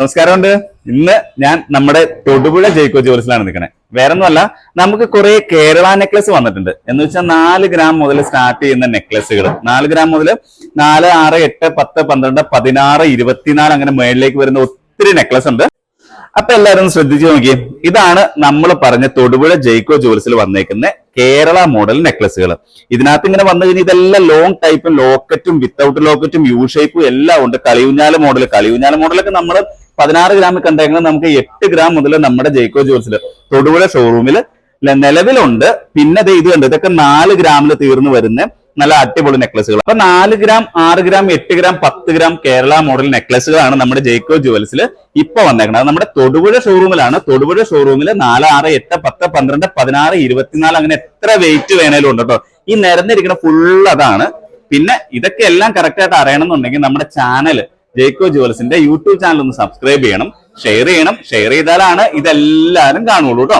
നമസ്കാരമുണ്ട്. ഇന്ന് ഞാൻ നമ്മുടെ തൊടുപുഴ ജയ്ക്കോ ജുവൽസിലാണ് നിൽക്കണേ. വേറെ ഒന്നുമല്ല നമുക്ക് കുറെ കേരള നെക്ലസ് വന്നിട്ടുണ്ട്. എന്ന് വെച്ചാൽ നാല് ഗ്രാം മുതൽ സ്റ്റാർട്ട് ചെയ്യുന്ന നെക്ലസുകൾ നാല് ഗ്രാം മുതൽ നാല് ആറ് എട്ട് പത്ത് പന്ത്രണ്ട് പതിനാറ് ഇരുപത്തിനാല് അങ്ങനെ മേളിലേക്ക് വരുന്ന ഒത്തിരി നെക്ലസ് ഉണ്ട്. അപ്പൊ എല്ലാവരും ശ്രദ്ധിച്ചു നോക്കി ഇതാണ് നമ്മൾ പറഞ്ഞ തൊടുപുഴ ജയ്ക്കോ ജുവൽസിൽ വന്നേക്കുന്ന കേരള മോഡൽ നെക്ലസുകൾ ഇതിനകത്ത് ഇങ്ങനെ വന്നു കഴിഞ്ഞാൽ ഇതെല്ലാം ലോങ് ടൈപ്പും ലോക്കറ്റും വിത്തൗട്ട് ലോക്കറ്റും യു ഷേപ്പും എല്ലാം ഉണ്ട്. കളിയുഞ്ഞാൽ മോഡൽ കളിയുഞ്ഞാൽ മോഡലൊക്കെ നമ്മൾ പതിനാറ് ഗ്രാമിൽ കണ്ടെങ്കിൽ നമുക്ക് എട്ട് ഗ്രാം മുതൽ നമ്മുടെ ജയ്ക്കോ ജുവൽസിൽ തൊടുപുഴ ഷോറൂമിൽ നിലവിലുണ്ട്. പിന്നെ ഇത് കണ്ട് ഇതൊക്കെ നാല് ഗ്രാമിൽ തീർന്നു വരുന്ന നല്ല അടിപൊളി നെക്ലസുകൾ അപ്പൊ നാല് ഗ്രാം ആറ് ഗ്രാം എട്ട് ഗ്രാം പത്ത് ഗ്രാം കേരള മോഡൽ നെക്ലസുകളാണ് നമ്മുടെ ജയ്ക്കോ ജുവൽസിൽ ഇപ്പൊ വന്നേക്കുന്നത് നമ്മുടെ തൊടുപുഴ ഷോറൂമിലാണ് തൊടുപുഴ ഷോറൂമിൽ നാല് ആറ് എട്ട് പത്ത് പന്ത്രണ്ട് പതിനാറ് ഇരുപത്തിനാല് അങ്ങനെ എത്ര വെയിറ്റ് വേണേലും ഉണ്ട് കേട്ടോ ഈ നിരന്നിരിക്കുന്ന ഫുൾ അതാണ്. പിന്നെ ഇതൊക്കെ എല്ലാം കറക്റ്റ് ആയിട്ട് അറിയണമെന്നുണ്ടെങ്കിൽ നമ്മുടെ ചാനൽ ജയ്ക്കോ ജുവൽസിന്റെ യൂട്യൂബ് ചാനൽ ഒന്ന് സബ്സ്ക്രൈബ് ചെയ്യണം ഷെയർ ചെയ്യണം ഷെയർ ചെയ്താലാണ് ഇതെല്ലാവരും കാണുള്ളൂ കേട്ടോ